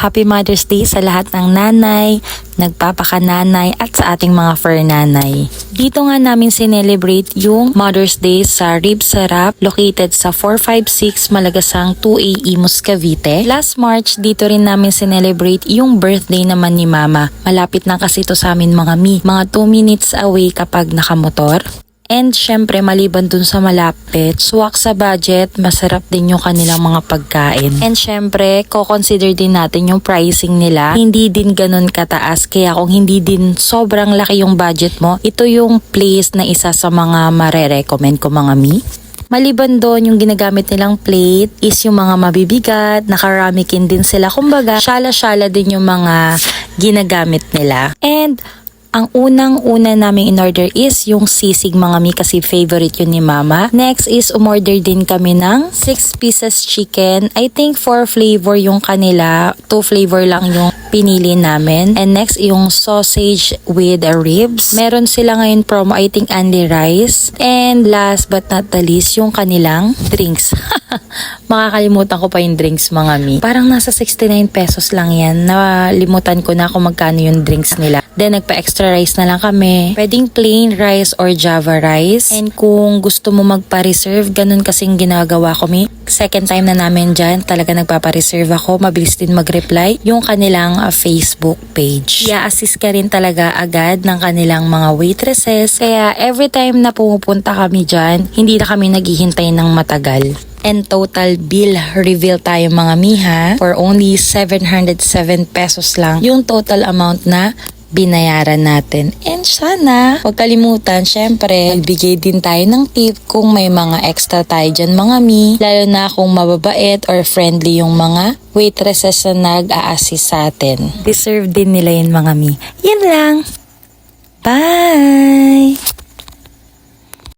Happy Mother's Day sa lahat ng nanay, nagpapakananay at sa ating mga fur nanay. Dito nga namin sinelebrate yung Mother's Day sa Rib Sarap located sa 456 Malagasang 2A Imus Cavite. Last March dito rin namin sinelebrate yung birthday naman ni Mama. Malapit na kasi to sa amin mga mi. Mga 2 minutes away kapag nakamotor. And syempre, maliban dun sa malapit, swak sa budget, masarap din yung kanilang mga pagkain. And syempre, ko-consider din natin yung pricing nila. Hindi din ganun kataas, kaya kung hindi din sobrang laki yung budget mo, ito yung place na isa sa mga mare-recommend ko mga mi. Maliban doon, yung ginagamit nilang plate is yung mga mabibigat, nakaramikin din sila. Kumbaga, syala-syala din yung mga ginagamit nila. And ang unang-una namin in-order is yung sisig mga mi kasi favorite yun ni mama. Next is umorder din kami ng 6 pieces chicken. I think 4 flavor yung kanila. 2 flavor lang yung pinili namin. And next yung sausage with ribs. Meron sila ngayon promo I think only rice. And last but not the least yung kanilang drinks. Makakalimutan ko pa yung drinks mga mi. Parang nasa 69 pesos lang yan. Nalimutan ko na kung magkano yung drinks nila. Then nagpa-extra rice na lang kami. Pwedeng plain rice or java rice. And kung gusto mo magpa-reserve, ganun kasing ginagawa ko mi. Second time na namin dyan, talaga nagpapa-reserve ako. Mabilis din mag-reply yung kanilang uh, Facebook page. I-assist ka rin talaga agad ng kanilang mga waitresses. Kaya every time na pumupunta kami dyan, hindi na kami naghihintay ng matagal. And total bill reveal tayo mga miha for only 707 pesos lang yung total amount na binayaran natin. And sana, huwag kalimutan, syempre, magbigay din tayo ng tip kung may mga extra tayo dyan mga mi, lalo na kung mababait or friendly yung mga waitresses na nag-a-assist sa atin. Deserve din nila yun mga mi. Yan lang.